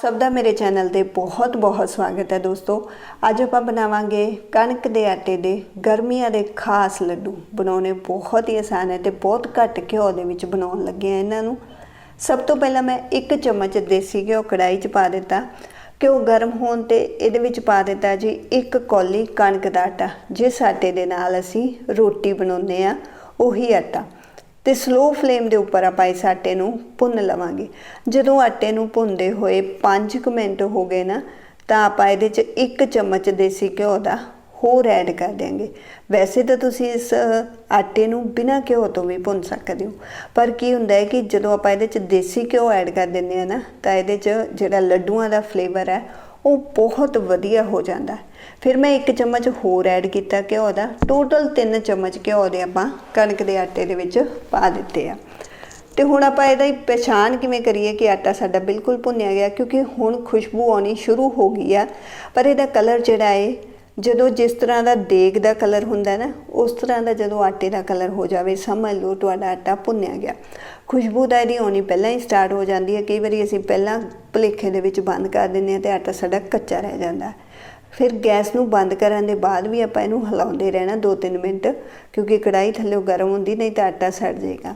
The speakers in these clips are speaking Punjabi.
ਸਭ ਦਾ ਮੇਰੇ ਚੈਨਲ ਤੇ ਬਹੁਤ ਬਹੁਤ ਸਵਾਗਤ ਹੈ ਦੋਸਤੋ। ਅੱਜ ਆਪਾਂ ਬਣਾਵਾਂਗੇ ਕਣਕ ਦੇ ਆਟੇ ਦੇ ਗਰਮੀਆਂ ਦੇ ਖਾਸ ਲੱਡੂ। ਬਣਾਉਣੇ ਬਹੁਤ ਹੀ ਆਸਾਨ ਹੈ ਤੇ ਬਹੁਤ ਘੱਟ ਘਿਓ ਦੇ ਵਿੱਚ ਬਣਾਉਣ ਲੱਗੇ ਆ ਇਹਨਾਂ ਨੂੰ। ਸਭ ਤੋਂ ਪਹਿਲਾਂ ਮੈਂ ਇੱਕ ਚਮਚ ਦੇਸੀ ਘਿਓ ਕੜਾਈ 'ਚ ਪਾ ਦਿੱਤਾ। ਘਿਓ ਗਰਮ ਹੋਣ ਤੇ ਇਹਦੇ ਵਿੱਚ ਪਾ ਦਿੱਤਾ ਜੀ ਇੱਕ ਕੌਲੀ ਕਣਕ ਦਾ ਆਟਾ। ਜਿਸ ਆਟੇ ਦੇ ਨਾਲ ਅਸੀਂ ਰੋਟੀ ਬਣਾਉਂਦੇ ਆ ਉਹੀ ਆਟਾ। ਤੇ ਸਲੋ ਫਲੇਮ ਦੇ ਉੱਪਰ ਆਪਾਂ ਇਸ ਆਟੇ ਨੂੰ ਭੁੰਨ ਲਵਾਂਗੇ। ਜਦੋਂ ਆਟੇ ਨੂੰ ਭੁੰਨਦੇ ਹੋਏ 5 ਕੁ ਮਿੰਟ ਹੋ ਗਏ ਨਾ, ਤਾਂ ਆਪਾਂ ਇਹਦੇ 'ਚ ਇੱਕ ਚਮਚ ਦੇਸੀ ਘਿਓ ਦਾ ਹੋਰ ਐਡ ਕਰ ਦਿਆਂਗੇ। ਵੈਸੇ ਤਾਂ ਤੁਸੀਂ ਇਸ ਆਟੇ ਨੂੰ ਬਿਨਾਂ ਘਿਓ ਤੋਂ ਵੀ ਭੁੰਨ ਸਕਦੇ ਹੋ। ਪਰ ਕੀ ਹੁੰਦਾ ਹੈ ਕਿ ਜਦੋਂ ਆਪਾਂ ਇਹਦੇ 'ਚ ਦੇਸੀ ਘਿਓ ਐਡ ਕਰ ਦਿੰਦੇ ਆ ਨਾ, ਤਾਂ ਇਹਦੇ 'ਚ ਜਿਹੜਾ ਲੱਡੂਆਂ ਦਾ ਫਲੇਵਰ ਹੈ ਉਹ ਬਹੁਤ ਵਧੀਆ ਹੋ ਜਾਂਦਾ ਫਿਰ ਮੈਂ ਇੱਕ ਚਮਚ ਹੋਰ ਐਡ ਕੀਤਾ ਘਿਓ ਦਾ। ਟੋਟਲ 3 ਚਮਚ ਘਿਓ ਦੇ ਆਪਾਂ ਕਣਕ ਦੇ ਆਟੇ ਦੇ ਵਿੱਚ ਪਾ ਦਿੱਤੇ ਆ। ਤੇ ਹੁਣ ਆਪਾਂ ਇਹਦਾ ਹੀ ਪਛਾਣ ਕਿਵੇਂ ਕਰੀਏ ਕਿ ਆਟਾ ਸਾਡਾ ਬਿਲਕੁਲ ਭੁੰਨਿਆ ਗਿਆ, ਕਿਉਂਕਿ ਹੁਣ ਖੁਸ਼ਬੂ ਆਉਣੀ ਸ਼ੁਰੂ ਹੋ ਗਈ ਆ। ਪਰ ਇਹਦਾ ਕਲਰ ਜਿਹੜਾ ਹੈ ਜਦੋਂ ਜਿਸ ਤਰ੍ਹਾਂ ਦਾ ਦੇਗ ਦਾ ਕਲਰ ਹੁੰਦਾ ਨਾ, ਉਸ ਤਰ੍ਹਾਂ ਦਾ ਜਦੋਂ ਆਟੇ ਦਾ ਕਲਰ ਹੋ ਜਾਵੇ, ਸਮਝ ਲਓ ਤੁਹਾਡਾ ਆਟਾ ਭੁੰਨਿਆ ਗਿਆ। ਖੁਸ਼ਬੂਦਾਰੀ ਦਾ ਆਉਣੀ ਪਹਿਲਾਂ ਹੀ ਸਟਾਰਟ ਹੋ ਜਾਂਦੀ ਹੈ। ਕਈ ਵਾਰੀ ਅਸੀਂ ਪਹਿਲਾਂ ਭੁਲੇਖੇ ਦੇ ਵਿੱਚ ਬੰਦ ਕਰ ਦਿੰਦੇ ਹਾਂ ਤੇ ਆਟਾ ਸਾਡਾ ਕੱਚਾ ਰਹਿ ਜਾਂਦਾ। ਫਿਰ ਗੈਸ ਨੂੰ ਬੰਦ ਕਰਨ ਦੇ ਬਾਅਦ ਵੀ ਆਪਾਂ ਇਹਨੂੰ ਹਿਲਾਉਂਦੇ ਰਹਿਣਾ 2-3 ਮਿੰਟ, ਕਿਉਂਕਿ ਕੜਾਈ ਥੱਲੇ ਗਰਮ ਹੁੰਦੀ, ਨਹੀਂ ਤਾਂ ਆਟਾ ਸੜ ਜਾਏਗਾ।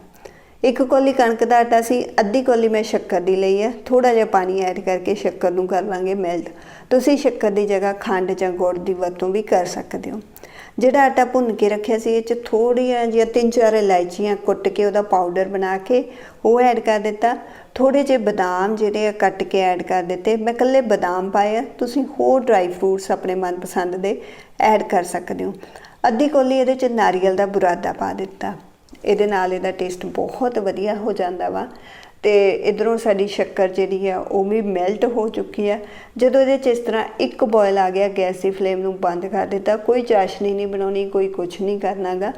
ਇੱਕ ਕੋਲੀ ਕਣਕ ਦਾ ਆਟਾ ਸੀ, ਅੱਧੀ ਕੋਲੀ ਮੈਂ ਸ਼ੱਕਰ ਦੀ ਲਈ ਹੈ। ਥੋੜਾ ਜਿਹਾ ਪਾਣੀ ਐਡ ਕਰਕੇ ਸ਼ੱਕਰ ਨੂੰ ਕਰ ਲਾਂਗੇ ਮੈਲਟ ਤੁਸੀਂ ਸ਼ੱਕਰ ਦੀ ਜਗ੍ਹਾ ਖੰਡ ਜਾਂ ਗੁੜ ਦੀ ਵਰਤੋਂ ਵੀ ਕਰ ਸਕਦੇ ਹੋ। ਜਿਹੜਾ ਆਟਾ ਭੁੰਨ ਕੇ ਰੱਖਿਆ ਸੀ, ਇਹ ਚ ਥੋੜੀਆਂ ਜਿਹੀਆਂ ਤਿੰਨ ਚਾਰ ਇਲਾਇਚੀਆਂ ਕੁੱਟ ਕੇ ਉਹਦਾ ਪਾਊਡਰ ਬਣਾ ਕੇ ਉਹ ਐਡ ਕਰ ਦਿੱਤਾ। ਥੋੜੇ ਜਿਹੇ ਬਦਾਮ ਜਿਹੜੇ ਆ ਕੱਟ ਕੇ ਐਡ ਕਰ ਦਿੱਤੇ। ਮੈਂ ਕੱਲੇ ਬਦਾਮ ਪਾਇਆ ਤੁਸੀਂ ਹੋਰ ਡਰਾਈ ਫਰੂਟਸ ਆਪਣੇ ਮਨਪਸੰਦ ਦੇ ਐਡ ਕਰ ਸਕਦੇ ਹੋ। ਅੱਧੀ ਕੋਲੀ ਇਹਦੇ ਚ ਨਾਰੀਅਲ ਦਾ ਬੁਰਾਦਾ ਪਾ ਦਿੱਤਾ। ਇਹਦੇ ਨਾਲ ਇਹਦਾ ਟੇਸਟ ਬਹੁਤ ਵਧੀਆ ਹੋ ਜਾਂਦਾ ਵਾ। ਤੇ ਇਧਰੋਂ ਸਾਡੀ ਸ਼ੱਕਰ ਜਿਹੜੀ ਆ, ਉਹ ਵੀ ਮੈਲਟ ਹੋ ਚੁੱਕੀ ਆ। ਜਦੋਂ ਇਹਦੇ ਚ ਇਸ ਤਰ੍ਹਾਂ ਇੱਕ ਬੋਇਲ ਆ ਗਿਆ, ਗੈਸ ਦੀ ਫਲੇਮ ਨੂੰ ਬੰਦ ਕਰ ਦਿੱਤਾ, ਕੋਈ ਚਾਸ਼ਨੀ ਨਹੀਂ ਬਣਾਉਣੀ, ਕੋਈ ਕੁਝ ਨਹੀਂ ਕਰਨਾਗਾ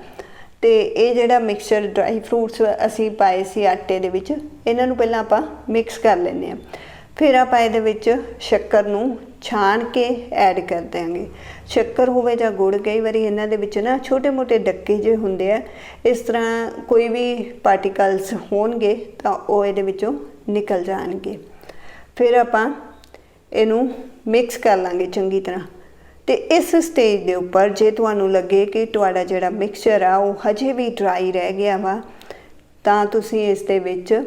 ਤੇ ਇਹ ਜਿਹੜਾ ਮਿਕਸਚਰ ਡਰਾਈ ਫਰੂਟਸ ਅਸੀਂ ਪਾਏ ਸੀ ਆਟੇ ਦੇ ਵਿੱਚ, ਇਹਨਾਂ ਨੂੰ ਪਹਿਲਾਂ ਆਪਾਂ ਮਿਕਸ ਕਰ ਲੈਂਦੇ ਆ ਫਿਰ ਆਪਾਂ ਇਹਦੇ ਵਿੱਚ ਸ਼ੱਕਰ ਨੂੰ ਛਾਣ ਕੇ ਐਡ ਕਰ ਦਿਆਂਗੇ। ਸ਼ੱਕਰ ਹੋਵੇ ਜਾਂ ਗੁੜ, ਕਈ ਵਾਰੀ ਇਹਨਾਂ ਦੇ ਵਿੱਚ ਨਾ ਛੋਟੇ-ਮੋਟੇ ਡੱਕੇ ਜਿਹੇ ਹੁੰਦੇ ਆ। ਇਸ ਤਰ੍ਹਾਂ ਕੋਈ ਵੀ ਪਾਰਟੀਕਲਸ ਹੋਣਗੇ ਤਾਂ ਉਹ ਇਹਦੇ ਵਿੱਚੋਂ ਨਿਕਲ ਜਾਣਗੇ। ਫਿਰ ਆਪਾਂ ਇਹਨੂੰ ਮਿਕਸ ਕਰ ਲਾਂਗੇ ਚੰਗੀ ਤਰ੍ਹਾਂ। ਤੇ ਇਸ ਸਟੇਜ ਦੇ ਉੱਪਰ ਜੇ ਤੁਹਾਨੂੰ ਲੱਗੇ ਕਿ ਤੁਹਾਡਾ ਜਿਹੜਾ ਮਿਕਸਚਰ ਆ, ਉਹ ਹਜੇ ਵੀ ਡਰਾਈ ਰਹਿ ਗਿਆ ਵਾ, ਤਾਂ ਤੁਸੀਂ ਇਸ ਦੇ ਵਿੱਚ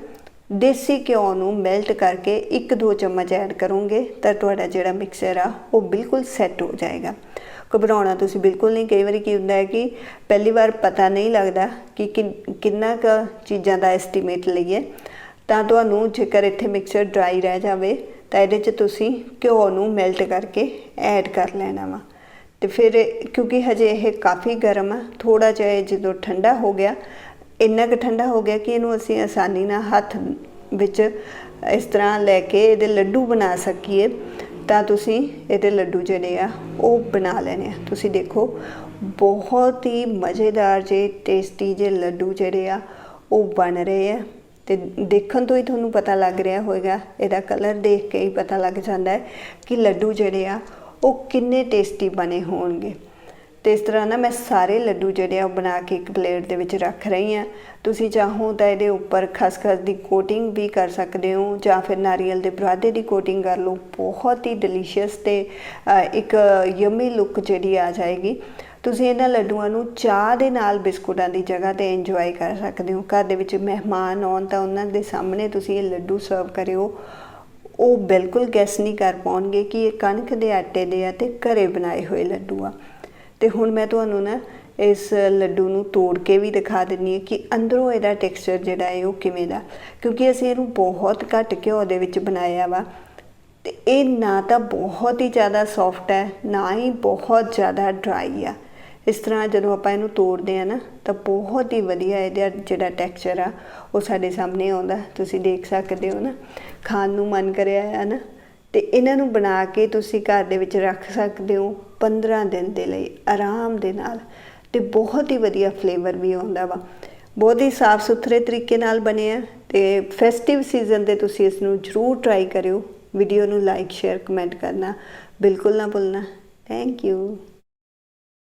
ਦੇਸੀ ਘਿਓ ਨੂੰ ਮੈਲਟ ਕਰਕੇ 1-2 ਚਮਚ ਐਡ ਕਰੋਗੇ ਤਾਂ ਤੁਹਾਡਾ ਜਿਹੜਾ ਮਿਕਸਚਰ ਆ, ਉਹ ਬਿਲਕੁਲ ਸੈੱਟ ਹੋ ਜਾਏਗਾ। ਘਬਰਾਉਣਾ ਤੁਸੀਂ ਬਿਲਕੁਲ ਨਹੀਂ, ਕਈ ਵਾਰੀ ਕੀ ਹੁੰਦਾ ਹੈ ਕਿ ਪਹਿਲੀ ਵਾਰ ਪਤਾ ਨਹੀਂ ਲੱਗਦਾ ਕਿ ਕਿੰਨਾ ਕੁ ਚੀਜ਼ਾਂ ਦਾ ਐਸਟੀਮੇਟ ਲਈਏ। ਤਾਂ ਤੁਹਾਨੂੰ ਜੇਕਰ ਇੱਥੇ ਮਿਕਸਚਰ ਡਰਾਈ ਰਹਿ ਜਾਵੇ, ਤਾਂ ਇਹਦੇ 'ਚ ਤੁਸੀਂ ਘਿਓ ਨੂੰ ਮੈਲਟ ਕਰਕੇ ਐਡ ਕਰ ਲੈਣਾ ਵਾ। ਤੇ ਫਿਰ ਕਿਉਂਕਿ ਹਜੇ ਇਹ ਕਾਫੀ ਗਰਮ ਆ ਥੋੜਾ ਜਿਹਾ ਜਦੋਂ ਠੰਡਾ ਹੋ ਗਿਆ ਇੰਨਾ ਕੁ ਠੰਡਾ ਹੋ ਗਿਆ ਕਿ ਇਹਨੂੰ ਅਸੀਂ ਆਸਾਨੀ ਨਾਲ ਹੱਥ ਵਿੱਚ ਇਸ ਤਰ੍ਹਾਂ ਲੈ ਕੇ ਇਹਦੇ ਲੱਡੂ ਬਣਾ ਸਕੀਏ। ਤਾਂ ਤੁਸੀਂ ਇਹਦੇ ਲੱਡੂ ਜਿਹੜੇ ਆ, ਉਹ ਬਣਾ ਲੈਣੇ ਆ। ਤੁਸੀਂ ਦੇਖੋ, ਬਹੁਤ ਹੀ ਮਜ਼ੇਦਾਰ ਜੇ ਟੇਸਟੀ ਜੇ ਲੱਡੂ ਜਿਹੜੇ ਆ, ਉਹ ਬਣ ਰਹੇ ਆ। ਤੇ ਦੇਖਣ ਤੋਂ ਹੀ ਤੁਹਾਨੂੰ ਪਤਾ ਲੱਗ ਰਿਹਾ ਹੋਵੇਗਾ ਇਹਦਾ ਕਲਰ ਦੇਖ ਕੇ ਹੀ ਪਤਾ ਲੱਗ ਜਾਂਦਾ ਹੈ ਕਿ ਲੱਡੂ ਜਿਹੜੇ ਆ, ਉਹ ਕਿੰਨੇ ਟੇਸਟੀ ਬਣੇ ਹੋਣਗੇ। ਤੇ ਇਸ ਤਰ੍ਹਾਂ ਨਾ ਮੈਂ ਸਾਰੇ ਲੱਡੂ ਜਿਹੜੇ ਆ ਉਹ ਬਣਾ ਕੇ ਇੱਕ ਪਲੇਟ ਦੇ ਵਿੱਚ ਰੱਖ ਰਹੀ ਆ ਤੁਸੀਂ ਚਾਹੋ ਤਾਂ ਇਹਦੇ ਉੱਪਰ ਖਸਖਸ ਦੀ ਕੋਟਿੰਗ ਵੀ ਕਰ ਸਕਦੇ ਹੋ ਜਾਂ ਫਿਰ ਨਾਰੀਅਲ ਦੇ ਬਰਾਦੇ ਦੀ ਕੋਟਿੰਗ ਕਰ ਲਓ। ਬਹੁਤ ਹੀ ਡਿਲੀਸ਼ੀਅਸ ਤੇ ਇੱਕ ਯਮੀ ਲੁੱਕ ਜਿਹੜੀ ਆ ਜਾਏਗੀ। ਤੁਸੀਂ ਇਹਨਾਂ ਲੱਡੂਆਂ ਨੂੰ ਚਾਹ ਦੇ ਨਾਲ ਬਿਸਕੁਟਾਂ ਦੀ ਜਗ੍ਹਾ ਤੇ ਇੰਜੋਏ ਕਰ ਸਕਦੇ ਹੋ। ਘਰ ਦੇ ਵਿੱਚ ਮਹਿਮਾਨ ਆਉਣ ਤਾਂ ਉਹਨਾਂ ਦੇ ਸਾਹਮਣੇ ਤੁਸੀਂ ਇਹ ਲੱਡੂ ਸਰਵ ਕਰਿਓ। ਉਹ ਬਿਲਕੁਲ ਗੈਸ ਨਹੀਂ ਕਰ ਪਾਉਣਗੇ ਕਿ ਇਹ ਕਣਕ ਦੇ ਆਟੇ ਦੇ ਆ ਤੇ ਘਰੇ ਬਣਾਏ ਹੋਏ ਲੱਡੂ ਆ ਤੇ ਹੁਣ ਮੈਂ ਤੁਹਾਨੂੰ ਨਾ ਇਸ ਲੱਡੂ ਨੂੰ ਤੋੜ ਕੇ ਵੀ ਦਿਖਾ ਦਿੰਨੀ ਹੈ ਕਿ ਅੰਦਰੋਂ ਇਹਦਾ ਟੈਕਸਚਰ ਜਿਹੜਾ ਹੈ ਉਹ ਕਿਵੇਂ ਦਾ। ਕਿਉਂਕਿ ਅਸੀਂ ਇਹਨੂੰ ਬਹੁਤ ਘੱਟ ਘਿਓ ਦੇ ਵਿੱਚ ਬਣਾਇਆ ਵਾ ਤੇ ਇਹ ਨਾ ਤਾਂ ਬਹੁਤ ਹੀ ਜ਼ਿਆਦਾ ਸੌਫਟ ਹੈ, ਨਾ ਹੀ ਬਹੁਤ ਜ਼ਿਆਦਾ ਡਰਾਈ ਆ। ਇਸ ਤਰ੍ਹਾਂ ਜਦੋਂ ਆਪਾਂ ਇਹਨੂੰ ਤੋੜਦੇ ਆ ਨਾ, ਤਾਂ ਬਹੁਤ ਹੀ ਵਧੀਆ ਇਹਦਾ ਜਿਹੜਾ ਟੈਕਸਚਰ ਆ, ਉਹ ਸਾਡੇ ਸਾਹਮਣੇ ਆਉਂਦਾ। ਤੁਸੀਂ ਦੇਖ ਸਕਦੇ ਹੋ ਨਾ, ਖਾਣ ਨੂੰ ਮਨ ਕਰਿਆ ਆ ਨਾ। ਤੇ ਇਹਨਾਂ ਨੂੰ ਬਣਾ ਕੇ ਤੁਸੀਂ ਘਰ ਦੇ ਵਿੱਚ ਰੱਖ ਸਕਦੇ ਹੋ 15 ਦਿਨ ਦੇ ਲਈ, ਆਰਾਮ ਦੇ ਨਾਲ ਤੇ ਬਹੁਤ ਹੀ ਵਧੀਆ ਫਲੇਵਰ ਵੀ ਆਉਂਦਾ ਵਾ। ਬਹੁਤ ਹੀ ਸਾਫ਼ ਸੁਥਰੇ ਤਰੀਕੇ ਨਾਲ ਬਣੇ ਆ ਤੇ ਫੈਸਟਿਵ ਸੀਜ਼ਨ ਤੇ ਤੁਸੀਂ ਇਸ ਨੂੰ ਜਰੂਰ ਟਰਾਈ ਕਰਿਓ। ਵੀਡੀਓ ਨੂੰ ਲਾਈਕ ਸ਼ੇਅਰ ਕਮੈਂਟ ਕਰਨਾ। ਬਿਲਕੁਲ ਨਾ ਭੁੱਲਣਾ। Thank you